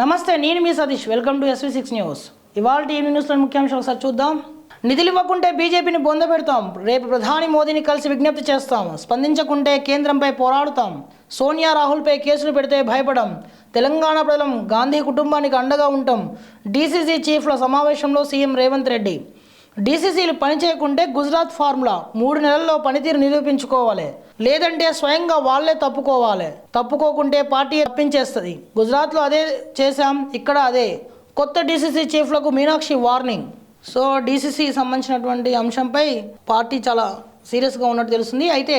నమస్తే నేను మీ Satish. Welcome to SV six news ఇవాళ టీవీ న్యూస్లో ముఖ్యాంశాలు ఒకసారి చూద్దాం. నిధులు ఇవ్వకుంటే బీజేపీని బొంద పెడతాం. రేపు ప్రధాని మోదీని కలిసి విజ్ఞప్తి చేస్తాం. స్పందించకుంటే కేంద్రంపై పోరాడుతాం. సోనియా రాహుల్పై కేసులు పెడితే భయపడం. తెలంగాణ ప్రజలం గాంధీ కుటుంబానికి అండగా ఉంటాం. డీసీసీ చీఫ్ల సమావేశంలో సీఎం రేవంత్ రెడ్డి. డీసీసీలు పనిచేయకుంటే గుజరాత్ ఫార్ములా మూడు నెలల్లో పనితీరు నిరూపించుకోవాలి. లేదంటే స్వయంగా వాళ్ళే తప్పుకోవాలి. తప్పుకోకుంటే పార్టీ తప్పించేస్తుంది. గుజరాత్లో అదే చేశాం ఇక్కడ అదే. కొత్త డీసీసీ చీఫ్లకు మీనాక్షి వార్నింగ్. సో డీసీసీ సంబంధించినటువంటి అంశంపై పార్టీ చాలా సీరియస్గా ఉన్నట్టు తెలుస్తుంది. అయితే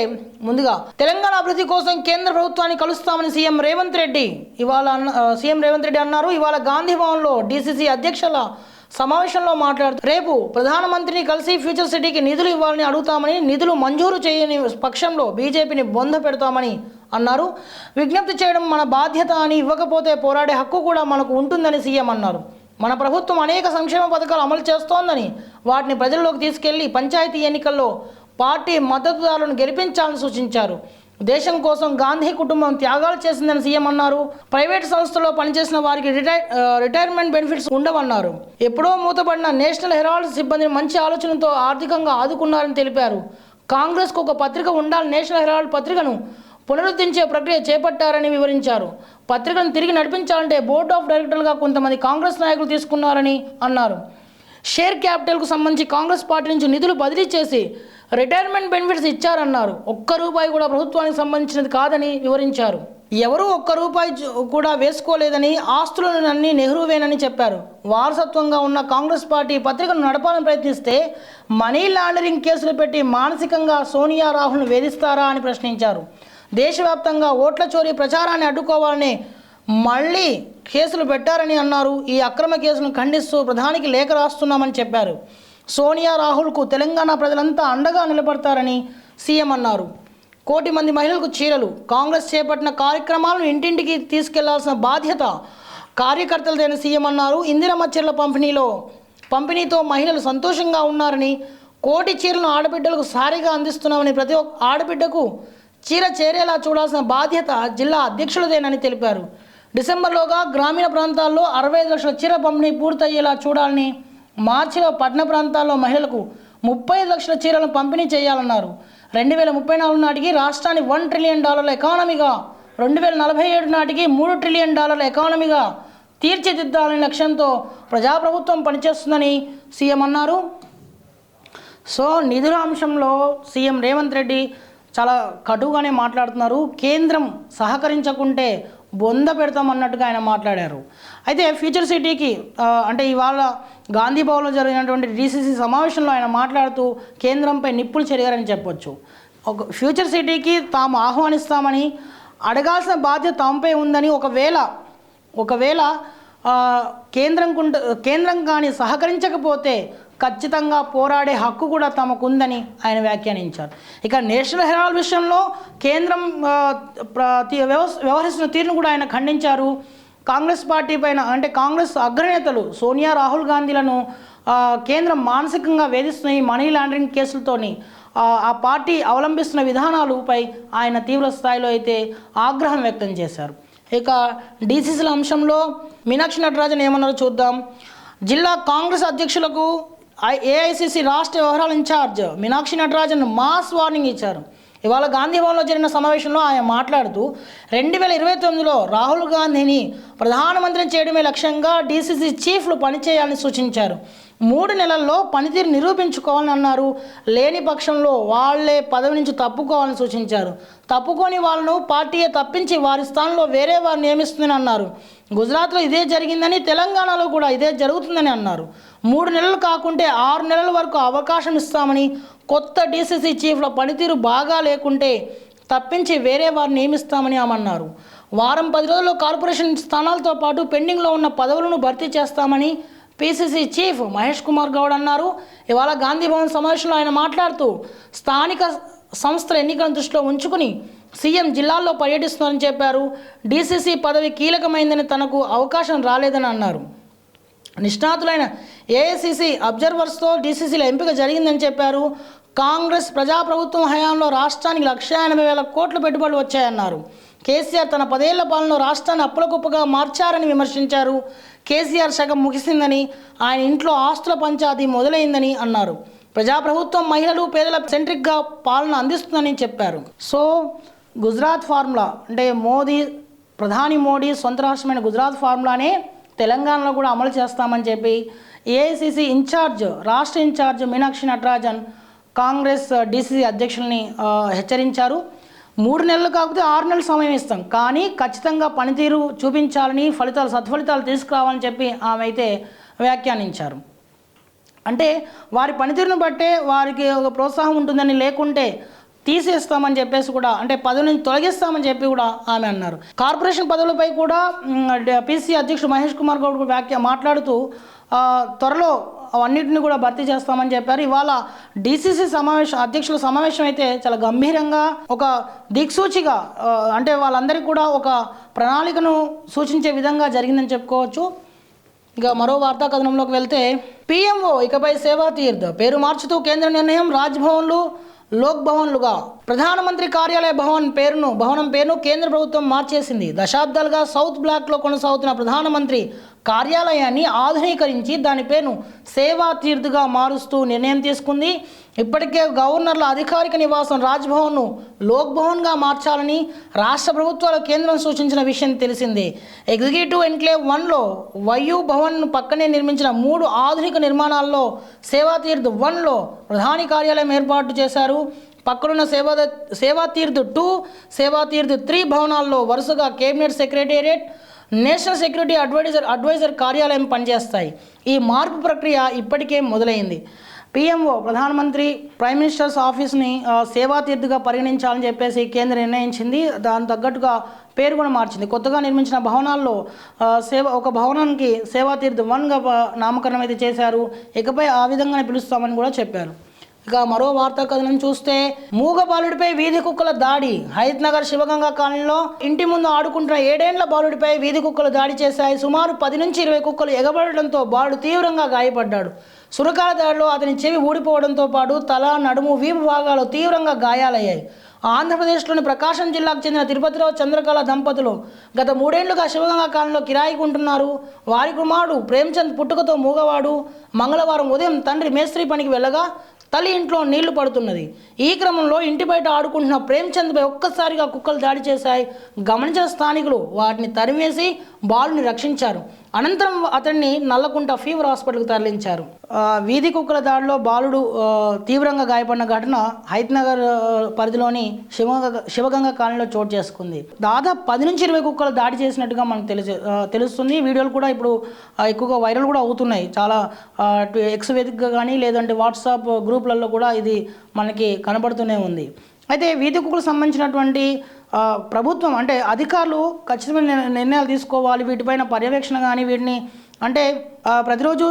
ముందుగా తెలంగాణ అభివృద్ధి కోసం కేంద్ర ప్రభుత్వాన్ని కలుస్తామని సీఎం రేవంత్ రెడ్డి ఇవాళ అన్న సీఎం రేవంత్ రెడ్డి అన్నారు. ఇవాళ గాంధీ భవన్లో డీసీసీ అధ్యక్షుల సమావేశంలో మాట్లాడుతూ రేపు ప్రధానమంత్రిని కలిసి ఫ్యూచర్ సిటీకి నిధులు ఇవ్వాలని అడుగుతామని నిధులు మంజూరు చేయని పక్షంలో బీజేపీని బొంద పెడతామని అన్నారు. విజ్ఞప్తి చేయడం మన బాధ్యత అని ఇవ్వకపోతే పోరాడే హక్కు కూడా మనకు ఉంటుందని సీఎం అన్నారు. మన ప్రభుత్వం అనేక సంక్షేమ పథకాలు అమలు చేస్తోందని వాటిని ప్రజల్లోకి తీసుకెళ్ళి పంచాయతీ ఎన్నికల్లో పార్టీ మద్దతుదారులను గెలిపించాలని సూచించారు. దేశం కోసం గాంధీ కుటుంబం త్యాగాలు చేసిందని సీఎం అన్నారు. ప్రైవేట్ సంస్థలో పనిచేసిన వారికి రిటైర్ రిటైర్మెంట్ బెనిఫిట్స్ ఉండవన్నారు. ఎప్పుడో మూతబడిన నేషనల్ హెరాల్డ్ సిబ్బందిని మంచి ఆలోచనతో ఆర్థికంగా ఆదుకున్నారని తెలిపారు. కాంగ్రెస్కు ఒక పత్రిక ఉండాలి నేషనల్ హెరాల్డ్ పత్రికను పునరుద్ధరించే ప్రక్రియ చేపట్టారని వివరించారు. పత్రికను తిరిగి నడిపించాలంటే బోర్డ్ ఆఫ్ డైరెక్టర్లుగా కొంతమంది కాంగ్రెస్ నాయకులు తీసుకున్నారని అన్నారు. షేర్ క్యాపిటల్కు సంబంధించి కాంగ్రెస్ పార్టీ నుంచి నిధులు బదిలీ చేసి రిటైర్మెంట్ బెనిఫిట్స్ ఇచ్చారన్నారు. ఒక్క రూపాయి కూడా ప్రభుత్వానికి సంబంధించినది కాదని వివరించారు. ఎవరూ ఒక్క రూపాయి కూడా వేసుకోలేదని ఆస్తులను అన్ని నెహ్రూవేనని చెప్పారు. వారసత్వంగా ఉన్న కాంగ్రెస్ పార్టీ పత్రికను నడపాలని ప్రయత్నిస్తే మనీ లాండరింగ్ కేసులు పెట్టి మానసికంగా సోనియా రాహుల్ను వేధిస్తారా అని ప్రశ్నించారు. దేశవ్యాప్తంగా ఓట్ల చోరీ ప్రచారాన్ని అడ్డుకోవాలని మళ్ళీ కేసులు పెట్టారని అన్నారు. ఈ అక్రమ కేసును ఖండిస్తూ ప్రధానికి లేఖ రాస్తున్నామని చెప్పారు. సోనియా రాహుల్కు తెలంగాణ ప్రజలంతా అండగా నిలబడతారని సీఎం అన్నారు. కోటి మంది మహిళలకు చీరలు కాంగ్రెస్ చేపట్టిన కార్యక్రమాలను ఇంటింటికి తీసుకెళ్ళాల్సిన బాధ్యత కార్యకర్తలదైన సీఎం అన్నారు. ఇందిరమ్మ చీరల పంపిణీలో పంపిణీతో మహిళలు సంతోషంగా ఉన్నారని కోటి చీరలను ఆడబిడ్డలకు సారిగా అందిస్తున్నామని ప్రతి ఒక్క ఆడబిడ్డకు చీర చేరేలా చూడాల్సిన బాధ్యత జిల్లా అధ్యక్షులదేనని తెలిపారు. డిసెంబర్లోగా గ్రామీణ ప్రాంతాల్లో అరవై ఐదు లక్షల చీర పంపిణీ పూర్తయ్యేలా చూడాలని మార్చిలో పట్టణ ప్రాంతాల్లో మహిళలకు ముప్పై లక్షల చీరలను పంపిణీ చేయాలన్నారు. రెండు వేల ముప్పై నాలుగు నాటికి రాష్ట్రాన్ని వన్ ట్రిలియన్ డాలర్ల ఎకానమీగా రెండు వేల నలభై ఏడు నాటికి మూడు ట్రిలియన్ డాలర్ల ఎకానమీగా తీర్చిదిద్దాలనే లక్ష్యంతో ప్రజాప్రభుత్వం పనిచేస్తుందని సీఎం అన్నారు. సో నిధుల అంశంలో సీఎం రేవంత్ రెడ్డి చాలా కటుగానే మాట్లాడుతున్నారు. కేంద్రం సహకరించకుంటే బొంద పెడతామన్నట్టుగా ఆయన మాట్లాడారు. అయితే ఫ్యూచర్ సిటీకి అంటే ఇవాళ గాంధీ భవన్లో జరిగినటువంటి డీసీసీ సమావేశంలో ఆయన మాట్లాడుతూ కేంద్రంపై నిప్పులు చెరిగారని చెప్పొచ్చు. ఒక ఫ్యూచర్ సిటీకి తాము ఆహ్వానిస్తామని అడగాల్సిన బాధ్యత తాముపై ఉందని ఒకవేళ ఒకవేళ కేంద్రం కుంట కేంద్రం కానీ సహకరించకపోతే ఖచ్చితంగా పోరాడే హక్కు కూడా తమకు ఉందని ఆయన వ్యాఖ్యానించారు. ఇక నేషనల్ హెరాల్డ్ విషయంలో కేంద్రం వ్యవహరిస్తున్న తీరును కూడా ఆయన ఖండించారు. కాంగ్రెస్ పార్టీ పైన అంటే కాంగ్రెస్ అగ్రనేతలు సోనియా రాహుల్ గాంధీలను కేంద్రం మానసికంగా వేధిస్తున్న ఈ మనీ లాండరింగ్ కేసులతోని ఆ, ఆ పార్టీ అవలంబిస్తున్న విధానాలపై ఆయన తీవ్ర స్థాయిలో అయితే ఆగ్రహం వ్యక్తం చేశారు. ఇక డీసీసీల అంశంలో మీనాక్షి నటరాజన్ ఏమన్నారో చూద్దాం. జిల్లా కాంగ్రెస్ అధ్యక్షులకు ఏఐసిసి రాష్ట్ర వ్యవహారాల incharge Meenakshi Natarajan mass warning ఇచ్చారు. ఇవాళ గాంధీ భవన్లో జరిగిన సమావేశంలో ఆయన మాట్లాడుతూ రెండు వేల ఇరవై తొమ్మిదిలో రాహుల్ గాంధీని ప్రధానమంత్రిని చేయడమే లక్ష్యంగా డీసీసీ చీఫ్లు పనిచేయాలని సూచించారు. మూడు నెలల్లో పనితీరు నిరూపించుకోవాలని అన్నారు. లేని పక్షంలో వాళ్ళే పదవి నుంచి తప్పుకోవాలని సూచించారు. తప్పుకొని వాళ్ళను పార్టీయే తప్పించి వారి స్థానంలో వేరే వారు నియమిస్తుందని అన్నారు. గుజరాత్లో ఇదే జరిగిందని తెలంగాణలో కూడా ఇదే జరుగుతుందని అన్నారు. మూడు నెలలు కాకుంటే ఆరు నెలల వరకు అవకాశం ఇస్తామని కొత్త డీసీసీ చీఫ్ల పనితీరు బాగా లేకుంటే తప్పించి వేరే వారిని నియమిస్తామని ఆమన్నారు వారం పది రోజుల్లో కార్పొరేషన్ స్థానాలతో పాటు పెండింగ్లో ఉన్న పదవులను భర్తీ చేస్తామని పిసిసి చీఫ్ మహేష్ కుమార్ గౌడ్ అన్నారు. ఇవాళ గాంధీభవన్ సమావేశంలో ఆయన మాట్లాడుతూ స్థానిక సంస్థల ఎన్నికలను దృష్టిలో ఉంచుకుని సీఎం జిల్లాల్లో పర్యటిస్తున్నారని చెప్పారు. డీసీసీ పదవి కీలకమైందని తనకు అవకాశం రాలేదని అన్నారు. నిష్ణాతులైన ఏఐసిసి అబ్జర్వర్స్తో డీసీసీల ఎంపిక జరిగిందని చెప్పారు. కాంగ్రెస్ ప్రజాప్రభుత్వం హయాంలో రాష్ట్రానికి లక్ష ఎనభై వేల కోట్ల పెట్టుబడులు వచ్చాయన్నారు. కేసీఆర్ తన పదేళ్ళ పాలనలో రాష్ట్రాన్ని అప్పులకుప్పగా మార్చారని విమర్శించారు. కేసీఆర్ శకం ముగిసిందని ఆయన ఇంట్లో ఆస్తుల పంచాయతీ మొదలైందని అన్నారు. ప్రజాప్రభుత్వం మహిళలు పేదల సెంట్రిక్గా పాలన అందిస్తుందని చెప్పారు. సో గుజరాత్ ఫార్ములా అంటే మోదీ ప్రధాని మోడీ సొంత రాష్ట్రమైన గుజరాత్ ఫార్ములానే తెలంగాణలో కూడా అమలు చేస్తామని చెప్పి ఏఐసిసి ఇన్ఛార్జ్ రాష్ట్ర ఇన్ఛార్జ్ మీనాక్షి నటరాజన్ కాంగ్రెస్ డీసీసీ అధ్యక్షుల్ని హెచ్చరించారు. మూడు నెలలు కాకపోతే ఆరు నెలలు సమయం ఇస్తాం. కానీ ఖచ్చితంగా పనితీరు చూపించాలని ఫలితాలు సత్ఫలితాలు తీసుకురావాలని చెప్పి ఆమె అయితే వ్యాఖ్యానించారు. అంటే వారి పనితీరును బట్టే వారికి ఒక ప్రోత్సాహం ఉంటుందని లేకుంటే తీసేస్తామని చెప్పేసి కూడా అంటే పదవి నుంచి తొలగిస్తామని చెప్పి కూడా ఆమె అన్నారు. కార్పొరేషన్ పదవులపై కూడా పీసీ అధ్యక్షుడు మహేష్ కుమార్ గౌడ్ వ్యాఖ్య మాట్లాడుతూ త్వరలో అవన్నిటిని కూడా భర్తీ చేస్తామని చెప్పారు. ఇవాళ డీసీసీ సమావేశం అధ్యక్షుల సమావేశం అయితే చాలా గంభీరంగా ఒక దిక్సూచిగా అంటే వాళ్ళందరికీ కూడా ఒక ప్రణాళికను సూచించే విధంగా జరిగిందని చెప్పుకోవచ్చు. ఇక మరో వార్తా కథనంలోకి వెళ్తే పిఎంఓ ఇకపై సేవా తీర్థ పేరు మార్చుతూ కేంద్ర నిర్ణయం రాజ్భవన్లు లోక్ భవన్లుగా ప్రధానమంత్రి కార్యాలయ భవన్ పేరును భవనం పేరును కేంద్ర ప్రభుత్వం మార్చేసింది. దశాబ్దాలుగా సౌత్ బ్లాక్లో కొనసాగుతున్న ప్రధానమంత్రి కార్యాలయాన్ని ఆధునీకరించి దాని పేరును సేవా తీర్థగా మారుస్తూ నిర్ణయం తీసుకుంది. ఇప్పటికే గవర్నర్ల అధికారిక నివాసం రాజ్భవన్ను లోక్ భవన్గా మార్చాలని రాష్ట్ర ప్రభుత్వాల కేంద్రం సూచించిన విషయం తెలిసిందే. ఎగ్జిక్యూటివ్ ఎన్క్లేవ్ వన్లో వయు భవన్ పక్కనే నిర్మించిన మూడు ఆధునిక నిర్మాణాల్లో సేవాతీర్థ్ వన్లో ప్రధాని కార్యాలయం ఏర్పాటు చేశారు. పక్కనున్న సేవా సేవాతీర్థ్ టూ సేవాతీర్థ్ త్రీ భవనాల్లో వరుసగా cabinet secretariat national security adviser adviser కార్యాలయం పనిచేస్తాయి. ఈ మార్పు ప్రక్రియ ఇప్పటికే మొదలైంది. పిఎంఓ ప్రధానమంత్రి ప్రైమ్ మినిస్టర్స్ ఆఫీస్ని ఆ, సేవాతీర్థగా పరిగణించాలని చెప్పేసి కేంద్రం నిర్ణయించింది. దాని తగ్గట్టుగా పేరు కూడా మార్చింది. కొత్తగా నిర్మించిన భవనాల్లో సేవ ఒక భవనానికి సేవాతీర్థ్ వన్గా నామకరణం అయితే చేశారు. ఇకపై ఆ విధంగానే పిలుస్తామని కూడా చెప్పారు. ఇక మరో వార్తా కథనం చూస్తే మూగ బాలుడిపై వీధి కుక్కల దాడి. హైత్ నగర్ శివగంగా కాలనీలో ఇంటి ముందు ఆడుకుంటున్న ఏడేండ్ల బాలుడిపై వీధి కుక్కలు దాడి చేశాయి. సుమారు పది నుంచి ఇరవై కుక్కలు ఎగబడడంతో బాలుడు తీవ్రంగా గాయపడ్డాడు. సురకాల దాడిలో అతని చెవి ఊడిపోవడంతో పాటు తల నడుము వీపు భాగాలు తీవ్రంగా గాయాలయ్యాయి. ఆంధ్రప్రదేశ్లోని ప్రకాశం జిల్లాకు చెందిన తిరుపతిరావు చంద్రకళ దంపతులు గత మూడేళ్ళుగా శివగంగా కాలంలో కిరాయికి ఉంటున్నారు వారి కుమారుడు ప్రేమ్చంద్ పుట్టుకతో మూగవాడు. మంగళవారం ఉదయం తండ్రి మేస్త్రి పనికి వెళ్ళగా తల్లి ఇంట్లో నీళ్ళు పడుతున్నది. ఈ క్రమంలో ఇంటి బయట ఆడుకుంటున్న ప్రేమ్చంద్పై ఒక్కసారిగా కుక్కలు దాడి చేశాయి. గమనించిన స్థానికులు వాటిని తరిమేసి బాలుని రక్షించారు. అనంతరం అతన్ని నల్లకుంట ఫీవర్ హాస్పిటల్కి తరలించారు. వీధి కుక్కల దాడిలో బాలుడు తీవ్రంగా గాయపడిన ఘటన హైత్నగర్ పరిధిలోని శివగంగ శివగంగ కాలనీలో చోటు చేసుకుంది. దాదాపు పది నుంచి ఇరవై కుక్కలు దాడి చేసినట్టుగా మనకు తెలిసి తెలుస్తుంది. వీడియోలు కూడా ఇప్పుడు ఎక్కువగా వైరల్ కూడా అవుతున్నాయి. చాలా ఎక్స్ వేదికగా కానీ లేదంటే వాట్సాప్ గ్రూపులలో కూడా ఇది మనకి కనబడుతూనే ఉంది. అయితే వీధి కుక్కలకు సంబంధించినటువంటి ప్రభుత్వం అంటే అధికారులు ఖచ్చితమైన నిర్ణయాలు తీసుకోవాలి వీటిపైన పర్యవేక్షణ కానీ వీటిని అంటే ప్రతిరోజు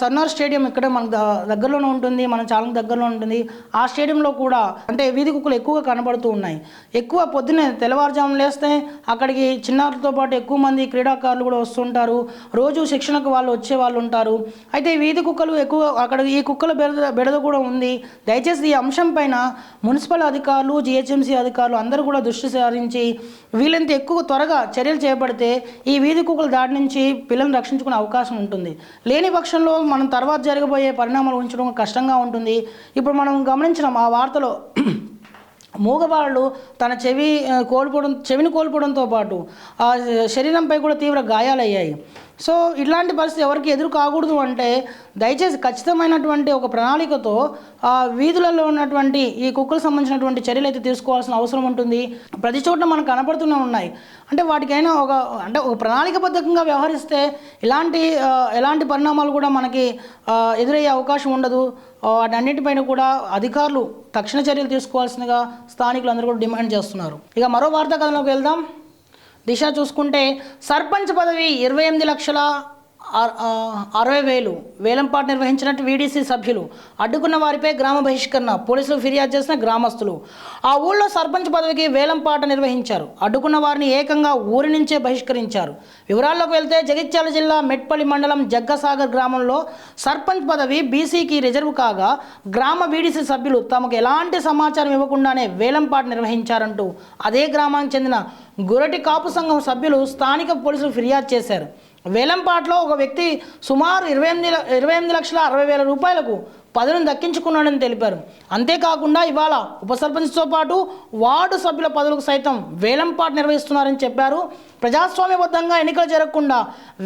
సన్నార్ స్టేడియం ఇక్కడ మనకు దగ్గరలోనే ఉంటుంది మన చాలా దగ్గరలో ఉంటుంది. ఆ స్టేడియంలో కూడా అంటే వీధి కుక్కలు ఎక్కువగా కనబడుతూ ఉన్నాయి. ఎక్కువ పొద్దున్నే తెల్లవారుజామున లేస్తే అక్కడికి చిన్నారులతో పాటు ఎక్కువ మంది క్రీడాకారులు కూడా వస్తుంటారు. రోజు శిక్షణకు వాళ్ళు వచ్చే వాళ్ళు ఉంటారు. అయితే వీధి కుక్కలు ఎక్కువ అక్కడ ఈ కుక్కల బెడద బెడద కూడా ఉంది. దయచేసి ఈ అంశం పైన మున్సిపల్ అధికారులు జిహెచ్ఎంసీ అధికారులు అందరూ కూడా దృష్టి సారించి వీలైనంత ఎక్కువ త్వరగా చర్యలు చేపడితే ఈ వీధి కుక్కల దాడి నుంచి పిల్లల్ని రక్షించుకునే అవకాశం అవకాశం ఉంటుంది. లేని పక్షంలో మనం తర్వాత జరగబోయే పరిణామాలు ఉంచడం కష్టంగా ఉంటుంది. ఇప్పుడు మనం గమనించినాం ఆ వార్తలో మూగబాలుడు తన చెవి కోల్పోవడం చెవిని కోల్పోవడంతో పాటు ఆ శరీరంపై కూడా తీవ్ర గాయాలయ్యాయి. సో ఇట్లాంటి పరిస్థితి ఎవరికి ఎదురు కాకూడదు అంటే దయచేసి ఖచ్చితమైనటువంటి ఒక ప్రణాళికతో ఆ వీధులలో ఉన్నటువంటి ఈ కుక్కలకు సంబంధించినటువంటి చర్యలు అయితే తీసుకోవాల్సిన అవసరం ఉంటుంది. ప్రతి చోట మనకు కనపడుతూనే ఉన్నాయి. అంటే వాటికైనా ఒక అంటే ఒక ప్రణాళికబద్ధంగా వ్యవహరిస్తే ఇలాంటి ఎలాంటి పరిణామాలు కూడా మనకి ఎదురయ్యే అవకాశం ఉండదు. వాటన్నిటిపైన కూడా అధికారులు తక్షణ చర్యలు తీసుకోవాల్సిందిగా స్థానికులు అందరూ కూడా డిమాండ్ చేస్తున్నారు. ఇక మరో వార్తా కథలోకి వెళ్దాం. దిశ చూసుకుంటే సర్పంచ్ పదవి ఇరవై ఎనిమిది లక్షల అరవై వేలు వేలంపాట నిర్వహించినట్టు వీడీసీ సభ్యులు అడ్డుకున్న వారిపై గ్రామ బహిష్కరణ పోలీసులు ఫిర్యాదు చేసిన గ్రామస్తులు. ఆ ఊళ్ళో సర్పంచ్ పదవికి వేలంపాట నిర్వహించారు. అడ్డుకున్న వారిని ఏకంగా ఊరి నుంచే బహిష్కరించారు. వివరాల్లోకి వెళ్తే జగిత్యాల జిల్లా మెట్పల్లి మండలం జగ్గసాగర్ గ్రామంలో సర్పంచ్ పదవి బీసీకి రిజర్వ్ కాగా గ్రామ వీడీసీ సభ్యులు తమకు ఎలాంటి సమాచారం ఇవ్వకుండానే వేలంపాట నిర్వహించారంటూ అదే గ్రామానికి చెందిన గురటి కాపు సంఘం సభ్యులు స్థానిక పోలీసులు ఫిర్యాదు చేశారు. వేలంపాట్లో ఒక వ్యక్తి సుమారు ఇరవై ఎనిమిది ఇరవై ఎనిమిది లక్షల అరవై వేల రూపాయలకు పదవిని దక్కించుకున్నాడని తెలిపారు. అంతేకాకుండా ఇవాళ ఉప సర్పంచ్తో పాటు వార్డు సభ్యుల పదవులకు సైతం వేలంపాటు నిర్వహిస్తున్నారని చెప్పారు. ప్రజాస్వామ్యబద్ధంగా ఎన్నికలు జరగకుండా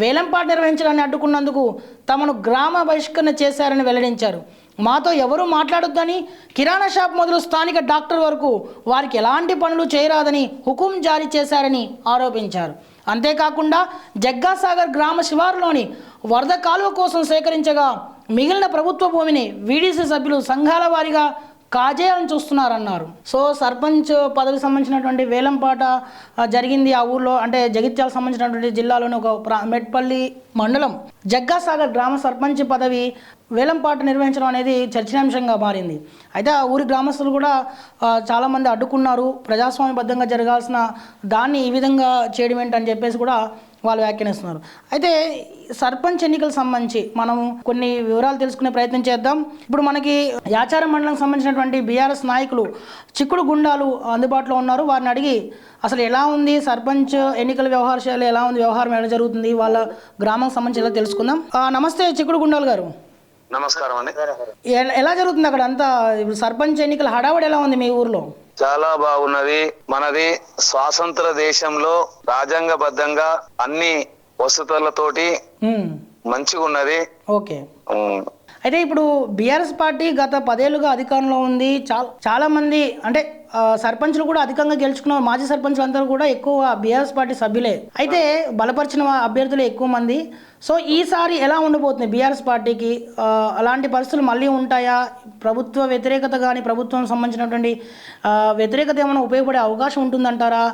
వేలంపాటు నిర్వహించడాన్ని అడ్డుకున్నందుకు తమను గ్రామ బహిష్కరణ చేశారని వెల్లడించారు. మాతో ఎవరూ మాట్లాడొద్దని కిరాణా షాప్ మొదలు స్థానిక డాక్టర్ వరకు వారికి ఎలాంటి పనులు చేయరాదని హుకుం జారీ చేశారని ఆరోపించారు. అంతేకాకుండా జగ్గాసాగర్ గ్రామ శివారులోని వరద కాలువ కోసం సేకరించగా మిగిలిన ప్రభుత్వ భూమిని వీడీసీ సభ్యులు సంఘాల వారీగా కాజేయాలని చూస్తున్నారన్నారు. సో సర్పంచ్ పదవికి సంబంధించినటువంటి వేలంపాట జరిగింది ఆ ఊర్లో అంటే జగిత్యాల సంబంధించినటువంటి జిల్లాలోని ఒక మెట్పల్లి మండలం జగ్గాసాగర్ గ్రామ సర్పంచ్ పదవి వేలంపాట నిర్వహించడం అనేది చర్చనీయాంశంగా మారింది. అయితే ఆ ఊరి గ్రామస్తులు కూడా చాలామంది అడ్డుకున్నారు. ప్రజాస్వామ్యబద్ధంగా జరగాల్సిన దాన్ని ఈ విధంగా చేయడం ఏంటని చెప్పేసి కూడా వాళ్ళు వ్యాఖ్యానిస్తున్నారు. అయితే సర్పంచ్ ఎన్నికలకు సంబంధించి మనం కొన్ని వివరాలు తెలుసుకునే ప్రయత్నం చేద్దాం. ఇప్పుడు మనకి యాచారం మండలం సంబంధించినటువంటి బీఆర్ఎస్ నాయకులు చిక్కుడు గుండాలు అందుబాటులో ఉన్నారు. వారిని అడిగి అసలు ఎలా ఉంది సర్పంచ్ ఎన్నికల వ్యవహార శైలి? ఎలా ఉంది? వ్యవహారం ఎలా జరుగుతుంది? వాళ్ళ గ్రామం సంబంధించి ఎలా తెలుసుకుందాం. ఆ, నమస్తే చిక్కుడు గుండాలు గారు. నమస్కారం అండి. ఎలా జరుగుతుంది అక్కడ అంతా? ఇప్పుడు సర్పంచ్ ఎన్నికల హడావుడి ఎలా ఉంది మీ ఊర్లో? చాలా బాగున్నది. మనది స్వాతంత్ర దేశంలో రాజ్యాంగబద్ధంగా అన్ని వసతులతోటి మంచిగా ఉన్నది ఓకే. అయితే ఇప్పుడు బీఆర్ఎస్ పార్టీ గత పదేళ్ళుగా అధికారంలో ఉంది. చాలా చాలా మంది అంటే సర్పంచ్లు కూడా అధికంగా గెలుచుకున్న మాజీ సర్పంచ్లు అందరూ కూడా ఎక్కువ బీఆర్ఎస్ పార్టీ సభ్యులే. అయితే బలపరిచిన అభ్యర్థులు ఎక్కువ మంది. సో ఈసారి ఎలా ఉండబోతుంది బీఆర్ఎస్ పార్టీకి? అలాంటి పరిస్థితులు మళ్ళీ ఉంటాయా? ప్రభుత్వ వ్యతిరేకత కానీ ప్రభుత్వం సంబంధించినటువంటి వ్యతిరేకత ఏమైనా ఉపయోగపడే అవకాశం ఉంటుందంటారా?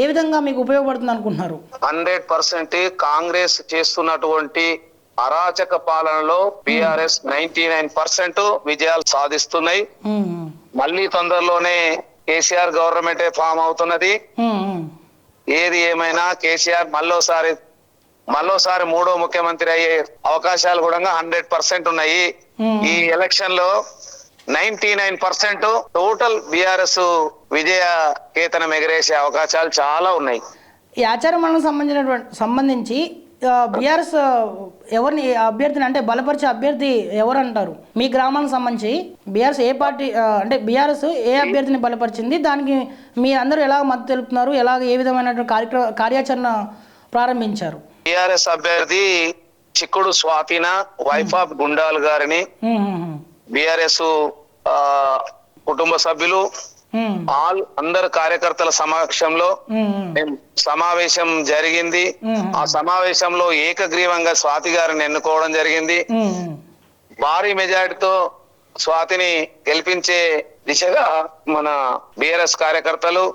ఏ విధంగా మీకు ఉపయోగపడుతుంది అనుకుంటున్నారు? హండ్రెడ్ పర్సెంట్ కాంగ్రెస్ చేస్తున్నటువంటి అరాచక పాలనలో బిఆర్ఎస్ నైన్టీ నైన్ పర్సెంట్ విజయాలు సాధిస్తున్నాయి. మళ్ళీ తొందరలోనే కేసీఆర్ గవర్నమెంటే ఫామ్ అవుతున్నది. ఏది ఏమైనా కేసీఆర్ మళ్ళోసారి మళ్ళోసారి మూడో ముఖ్యమంత్రి అయ్యే అవకాశాలు కూడా హండ్రెడ్ పర్సెంట్ ఉన్నాయి. ఈ ఎలక్షన్లో ninety nine percent total BRS విజయ కేతనం ఎగరేసే అవకాశాలు చాలా ఉన్నాయి. ఈ ఆచార సంబంధించినటువంటి సంబంధించి బీఆర్ఎస్ ఎవరిని అభ్యర్థిని అంటే బలపరిచే అభ్యర్థి ఎవరు అంటారు మీ గ్రామానికి సంబంధించి బీఆర్ఎస్ ఏ పార్టీ అంటే బీఆర్ఎస్ ఏ అభ్యర్థిని బలపరిచింది? దానికి మీ అందరూ ఎలా మద్దతు తెలుపుతున్నారు? ఎలా ఏ విధమైన కార్యక్రమ కార్యాచరణ ప్రారంభించారు? బిఆర్ఎస్ అభ్యర్థి చిక్కుడు స్వాతిన వైఫ్ ఆఫ్ గుండాల్ గారిని బిఆర్ఎస్ కుటుంబ సభ్యులు ఆల్ అందరు కార్యకర్తల సమక్షంలో సమావేశం జరిగింది. ఆ సమావేశంలో ఏకగ్రీవంగా స్వాతి గారిని ఎన్నుకోవడం జరిగింది. భారీ మెజారిటీతో స్వాతిని గెలిపించే దిశగా మన బిఆర్ఎస్ కార్యకర్తలు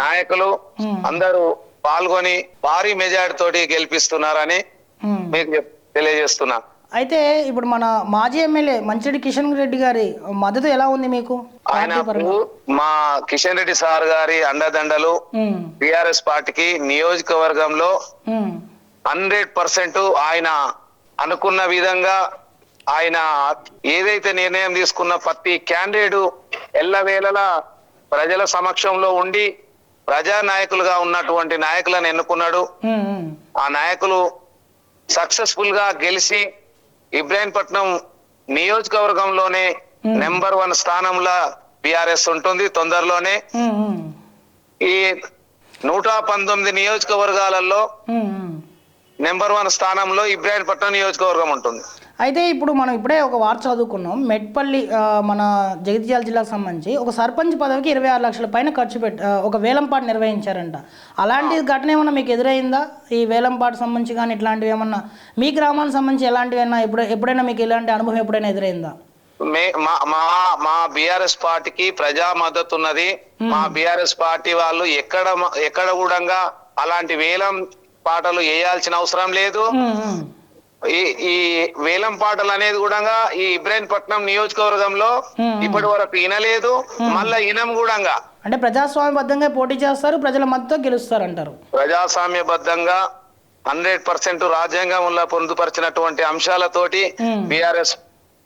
నాయకులు. అందరూ పాల్గొని భారీ మెజారిటీ తోటి గెలిపిస్తున్నారని. మీకు తెలియజేస్తున్నా. అయితే ఇప్పుడు మన మాజీ ఎమ్మెల్యే మంచిరెడ్డి కిషన్ రెడ్డి గారి మద్దతు ఎలా ఉంది మీకు? పరంగా? మా కిషన్ రెడ్డి సార్ గారి అండదండలు ఉమ్, బిఆర్ఎస్ పార్టీకి నియోజకవర్గంలో హండ్రెడ్ పర్సెంట్ ఆయన అనుకున్న విధంగా ఆయన ఏదైతే నిర్ణయం తీసుకున్న ప్రతి క్యాండిడేట్ ఎల్లవేళలా ప్రజల సమక్షంలో ఉండి ప్రజా నాయకులుగా ఉన్నటువంటి నాయకులను ఎన్నుకున్నాడు. ఆ నాయకులు సక్సెస్ఫుల్గా గెలిచి ఇబ్రాహీంపట్నం నియోజకవర్గంలోనే నెంబర్ వన్ స్థానంలో బిఆర్ఎస్ ఉంటుంది తొందరలోనే. ఈ నూట పంతొమ్మిది నియోజకవర్గాలలో. నెంబర్ వన్ స్థానంలో ఇబ్రాహీంపట్నం నియోజకవర్గం ఉంటుంది. అయితే ఇప్పుడు మనం ఇప్పుడే ఒక వార్త చదువుకున్నాం. మెట్పల్లి మన జగిత్యాల జిల్లాకు సంబంధించి ఒక సర్పంచ్ పదవికి ఇరవై ఆరు లక్షల పైన ఖర్చు పెట్టి ఒక వేలంపాట నిర్వహించారంట. అలాంటి ఘటన ఏమన్నా మీకు ఎదురైందా? ఈ వేలంపాట సంబంధించి కానీ ఇట్లాంటివి ఏమన్నా మీ గ్రామానికి సంబంధించి ఎలాంటివైనా ఎప్పుడు ఎప్పుడైనా మీకు ఇలాంటి అనుభవం ఎప్పుడైనా ఎదురైందా? మే మా బిఆర్ఎస్ పార్టీకి ప్రజా మద్దతు ఉన్నది. మా బిఆర్ఎస్ పార్టీ వాళ్ళు ఎక్కడ ఎక్కడ కూడా అలాంటి వేలం పాటలు వేయాల్సిన అవసరం లేదు. ఈ ఈ వేలం పాటలు అనేది కూడా ఈ ఇబ్రాహీంపట్నం నియోజకవర్గంలో. ఇప్పటి వరకు వినలేదు మళ్ళా ఇనం కూడా అంటే ప్రజాస్వామ్యబద్ధంగా పోటీ చేస్తారు ప్రజల మద్దతు గెలుస్తారు అంటారు ప్రజాస్వామ్యబద్ధంగా హండ్రెడ్ పర్సెంట్ రాజ్యాంగంలో పొందుపరిచినటువంటి అంశాలతోటి. బిఆర్ఎస్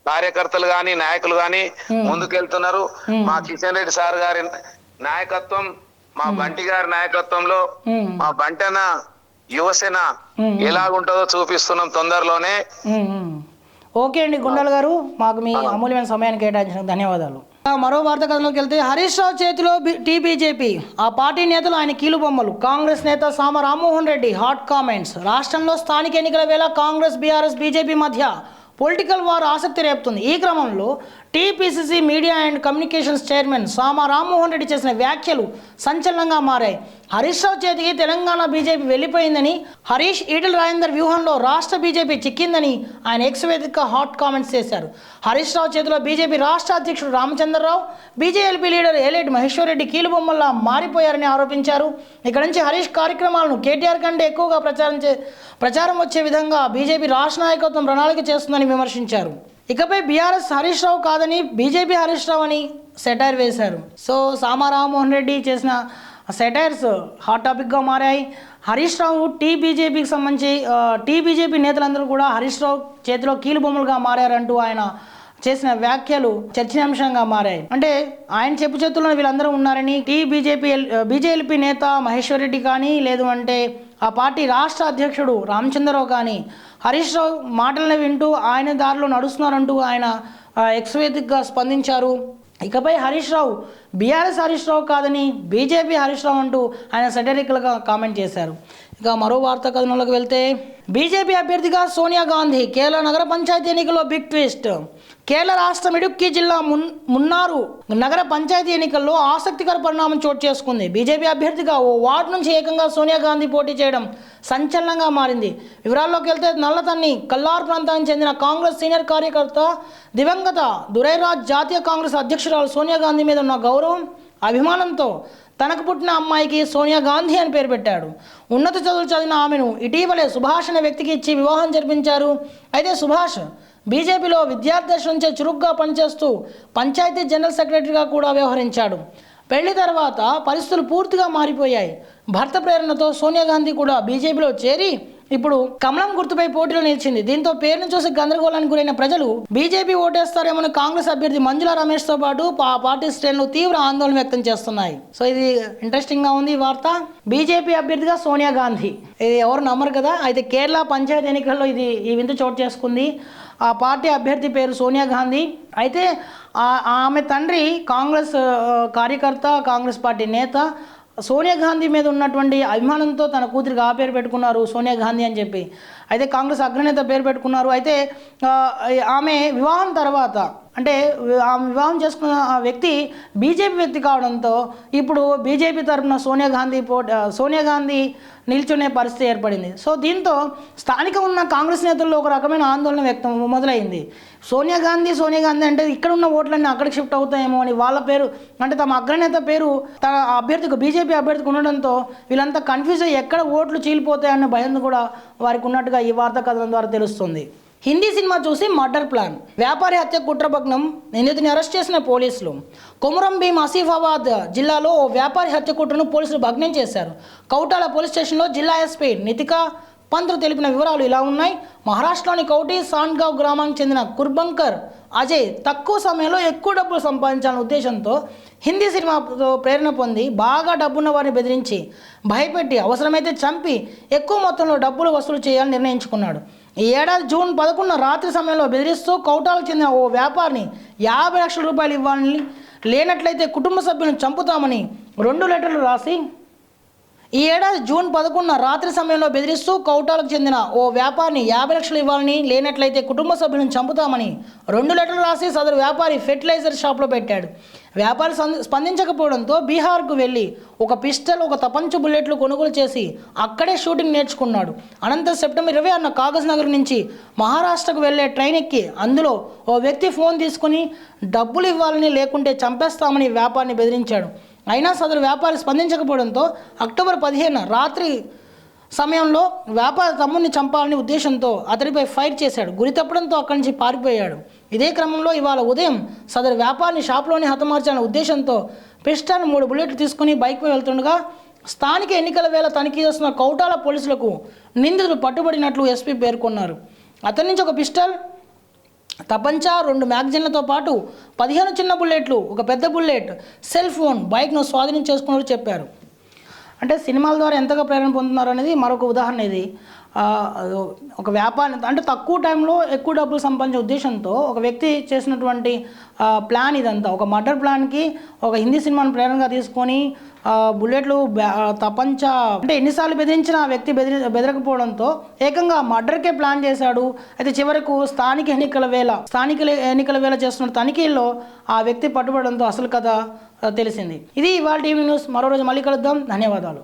కార్యకర్తలు గాని నాయకులు గాని. ముందుకెళ్తున్నారు. మా కిషన్ రెడ్డి సార్ గారి నాయకత్వం మా బంటి గారి నాయకత్వంలో. మా బంటన యువసేన. ఎలాగుంటుందో చూపిస్తున్నాం తొందరలోనే. ఓకే అండి గుండెల గారు మాకు మీ అమూల్యమైన సమయాన్ని కేటాయించినందుకు ధన్యవాదాలు. మరో వార్త కథలోకి వెళ్తే హరీష్ రావు చేతిలో టీబీజేపీ ఆ పార్టీ నేతలు ఆయన కీలుబొమ్మలు కాంగ్రెస్ నేత సామ రామ్మోహన్ రెడ్డి హాట్ కామెంట్స్. రాష్ట్రంలో స్థానిక ఎన్నికల వేళ కాంగ్రెస్ బీఆర్ఎస్ బీజేపీ మధ్య పొలిటికల్ వార్ ఆసక్తి రేపుతుంది. ఈ క్రమంలో TPCC media and communications chairman Sama Rammohan Reddy చేసిన వ్యాఖ్యలు సంచలనంగా మారాయి. హరీష్ రావు చేతికి తెలంగాణ బీజేపీ వెళ్ళిపోయిందని హరీష్ ఈటల రాజేందర్ వ్యూహంలో రాష్ట్ర బీజేపీ చిక్కిందని ఆయన ఎక్స్ వేదిక హాట్ కామెంట్స్ చేశారు. హరీష్ రావు చేతిలో బీజేపీ రాష్ట్ర అధ్యక్షుడు రామచంద్రరావు బీజేఎల్పీ లీడర్ ఏలేటి మహేశ్వరరెడ్డి కీలుబొమ్మల్లా మారిపోయారని ఆరోపించారు. ఇక్కడ నుంచి హరీష్ కార్యక్రమాలను కేటీఆర్ కంటే ఎక్కువగా ప్రచారం చే ప్రచారం వచ్చే విధంగా బీజేపీ రాష్ట్ర నాయకత్వం ప్రణాళిక చేస్తుందని విమర్శించారు. ఇకపై బీఆర్ఎస్ హరీష్ రావు కాదని బీజేపీ హరీష్ రావు అని సెటైర్ వేశారు. సో సామా రామ్మోహన్ రెడ్డి చేసిన సెటైర్స్ హాట్ టాపిక్గా మారాయి. హరీష్ రావు టీ బీజేపీకి సంబంధించి టీ బీజేపీ నేతలందరూ కూడా హరీష్ రావు చేతిలో కీలుబొమ్మలుగా మారారంటూ ఆయన చేసిన వ్యాఖ్యలు చర్చనీయాంశంగా మారాయి. అంటే ఆయన చెప్పు చేతుల్లో వీళ్ళందరూ ఉన్నారని టీ బీజేపీ బీజేపీ నేత మహేశ్వర్ రెడ్డి కానీ లేదు అంటే ఆ పార్టీ రాష్ట్ర అధ్యక్షుడు రామచంద్రరావు కానీ హరీష్ రావు మాటలను వింటూ ఆయన దారిలో నడుస్తున్నారంటూ ఆయన ఎక్స్వేదిక్గా స్పందించారు. ఇకపై హరీష్ రావు బీఆర్ఎస్ హరీష్ రావు కాదని బీజేపీ హరీష్ రావు అంటూ ఆయన సెటరికల్గా కామెంట్ చేశారు. ఇక మరో వార్తా కథనంలోకి వెళ్తే బీజేపీ అభ్యర్థిగా సోనియా గాంధీ కేరళ నగర పంచాయతీ ఎన్నికల్లో బిగ్ ట్విస్ట్ కేరళ రాష్ట్రం ఇడుక్కి జిల్లా మున్ మున్నారు నగర పంచాయతీ ఎన్నికల్లో ఆసక్తికర పరిణామం చోటు చేసుకుంది. బీజేపీ అభ్యర్థిగా ఓ వార్డు నుంచి ఏకంగా సోనియా గాంధీ పోటీ చేయడం సంచలనంగా మారింది. వివరాల్లోకి వెళ్తే నల్లతన్ని కల్లార్ ప్రాంతానికి చెందిన కాంగ్రెస్ సీనియర్ కార్యకర్త దివంగత దురైరాజ్ జాతీయ కాంగ్రెస్ అధ్యక్షురాలు సోనియా గాంధీ మీద ఉన్న గౌరవం అభిమానంతో తనకు పుట్టిన అమ్మాయికి సోనియా గాంధీ అని పేరు పెట్టాడు. ఉన్నత చదువులు చదివిన ఆమెను ఇటీవలే సుభాష్ అనే వ్యక్తికి ఇచ్చి వివాహం జరిపించారు. అయితే సుభాష్ బీజేపీలో విద్యార్థి నుంచే చురుగ్గా పనిచేస్తూ పంచాయతీ జనరల్ సెక్రటరీగా కూడా వ్యవహరించాడు. పెళ్ళి తర్వాత పరిస్థితులు పూర్తిగా మారిపోయాయి. భర్త ప్రేరణతో సోనియా గాంధీ కూడా బీజేపీలో చేరి ఇప్పుడు కమలం గుర్తుపై పోటీలో నిలిచింది. దీంతో పేరును చూసి గందరగోళానికి గురైన ప్రజలు బీజేపీ ఓటేస్తారేమో కాంగ్రెస్ అభ్యర్థి మంజుల రమేష్తో పాటు ఆ పార్టీ శ్రేణులు తీవ్ర ఆందోళన వ్యక్తం చేస్తున్నాయి. సో ఇది ఇంట్రెస్టింగ్గా ఉంది ఈ వార్త. బీజేపీ అభ్యర్థిగా సోనియా గాంధీ. ఇది ఎవరు నమ్మరు కదా? అయితే కేరళ పంచాయతీ ఎన్నికల్లో ఇది ఈ వింత చోటు చేసుకుంది. ఆ పార్టీ అభ్యర్థి పేరు సోనియా గాంధీ. అయితే ఆమె తండ్రి కాంగ్రెస్ కార్యకర్త కాంగ్రెస్ పార్టీ నేత సోనియా గాంధీ మీద ఉన్నటువంటి అభిమానంతో తన కూతురికి ఆ పేరు పెట్టుకున్నారు సోనియా గాంధీ అని చెప్పి. అయితే కాంగ్రెస్ అగ్రనేత పేరు పెట్టుకున్నారు. అయితే ఆమె వివాహం తర్వాత అంటే ఆమె వివాహం చేసుకున్న ఆ వ్యక్తి బీజేపీ వ్యక్తి కావడంతో ఇప్పుడు బీజేపీ తరఫున సోనియా గాంధీ పో సోనియా గాంధీ నిల్చునే పరిస్థితి ఏర్పడింది. సో దీంతో స్థానిక ఉన్న కాంగ్రెస్ నేతల్లో ఒక రకమైన ఆందోళన వ్యక్తం మొదలైంది. సోనియా గాంధీ సోనియా గాంధీ అంటే ఇక్కడ ఉన్న ఓట్లన్నీ అక్కడికి షిఫ్ట్ అవుతాయేమో అని వాళ్ళ పేరు అంటే తమ అగ్రనేత పేరు తన అభ్యర్థికి బీజేపీ అభ్యర్థికి ఉండడంతో వీళ్ళంతా కన్ఫ్యూజ్ అయ్యి ఎక్కడ ఓట్లు చీలిపోతాయన్న భయం కూడా వారికి ఉన్నట్టుగా ఈ వార్తా కథనం ద్వారా తెలుస్తుంది. హిందీ సినిమా చూసి మర్డర్ ప్లాన్. వ్యాపారి హత్య కుట్రభగ్నం నిందితుని అరెస్ట్ చేసిన పోలీసులు. కొమురం భీం ఆసిఫాబాద్ జిల్లాలో ఓ వ్యాపారి హత్య కుట్రను పోలీసులు భగ్నం చేశారు. కౌటాల పోలీస్ స్టేషన్లో జిల్లా ఎస్పీ నితికా పంతులు తెలిపిన వివరాలు ఇలా ఉన్నాయి. మహారాష్ట్రలోని కౌటి సాన్గావ్ గ్రామానికి చెందిన కుర్బంకర్ అజయ్ తక్కువ సమయంలో ఎక్కువ డబ్బులు సంపాదించాలనే ఉద్దేశంతో హిందీ సినిమాతో ప్రేరణ పొంది బాగా డబ్బున్న వారిని బెదిరించి భయపెట్టి అవసరమైతే చంపి ఎక్కువ మొత్తంలో డబ్బులు వసూలు చేయాలని నిర్ణయించుకున్నాడు. ఈ ఏడాది జూన్ పదకొండున రాత్రి సమయంలో బెదిరిస్తూ కౌటాలకు చెందిన ఓ వ్యాపారిని యాభై లక్షల రూపాయలు ఇవ్వాలని లేనట్లయితే కుటుంబ సభ్యులను చంపుతామని రెండు లెటర్లు రాసి ఈ ఏడాది జూన్ పదకొండున రాత్రి సమయంలో బెదిరిస్తూ కౌటాలకు చెందిన ఓ వ్యాపారిని యాభై లక్షలు ఇవ్వాలని లేనట్లయితే కుటుంబ సభ్యులను చంపుతామని రెండు లెటర్లు రాసి సదరు వ్యాపారి ఫెర్టిలైజర్ షాప్లో పెట్టాడు. వ్యాపారి స్పందించకపోవడంతో బీహార్కు వెళ్ళి ఒక పిస్టల్ ఒక తపంచ బుల్లెట్లు కొనుగోలు చేసి అక్కడే షూటింగ్ నేర్చుకున్నాడు. అనంతరం సెప్టెంబర్ ఇరవై అన్న కాగజ్ నగర్ నుంచి మహారాష్ట్రకు వెళ్ళే ట్రైన్ ఎక్కి అందులో ఓ వ్యక్తి ఫోన్ తీసుకుని డబ్బులు ఇవ్వాలని లేకుంటే చంపేస్తామని వ్యాపారిని బెదిరించాడు. అయినా సదరు వ్యాపారి స్పందించకపోవడంతో అక్టోబర్ పదిహేను రాత్రి సమయంలో వ్యాపార తమ్ముడిని చంపాలని ఉద్దేశంతో అతడిపై ఫైర్ చేశాడు. గురి తప్పడంతో అక్కడి నుంచి పారిపోయాడు. ఇదే క్రమంలో ఇవాళ ఉదయం సదరు వ్యాపారిని షాప్లోనే హతమార్చాలనే ఉద్దేశంతో పిస్టన్ మూడు బుల్లెట్లు తీసుకుని బైక్పై వెళ్తుండగా స్థానిక ఎన్నికల వేళ తనిఖీ చేస్తున్న కౌటాల పోలీసులకు నిందితులు పట్టుబడినట్లు ఎస్పీ పేర్కొన్నారు. అతని నుంచి ఒక పిస్టల్ తపంచా రెండు మ్యాగజైన్లతో పాటు పదిహేను చిన్న బుల్లెట్లు ఒక పెద్ద బుల్లెట్ సెల్ ఫోన్ బైక్ను స్వాధీనం చేసుకున్నట్టు చెప్పారు. అంటే సినిమాల ద్వారా ఎంతగా ప్రేరణ పొందుతున్నారు అనేది మరొక ఉదాహరణ ఇది. ఒక వ్యాపారం అంటే తక్కువ టైంలో ఎక్కువ డబ్బులు సంపాదించే ఉద్దేశంతో ఒక వ్యక్తి చేసినటువంటి ప్లాన్ ఇదంతా. ఒక మర్డర్ ప్లాన్కి ఒక హిందీ సినిమాను ప్రేరణగా తీసుకొని బుల్లెట్లు తపంచ అంటే ఎన్నిసార్లు బెదిరించిన ఆ వ్యక్తి బెదిరి బెదరకపోవడంతో ఏకంగా మర్డర్కే ప్లాన్ చేశాడు. అయితే చివరకు స్థానిక ఎన్నికల వేళ స్థానిక ఎన్నికల వేళ చేస్తున్న తనిఖీల్లో ఆ వ్యక్తి పట్టుబడంతో అసలు కథ తెలిసింది. ఇది ఇవాళ టీవీ న్యూస్. మరో రోజు మళ్ళీ కలుద్దాం. ధన్యవాదాలు.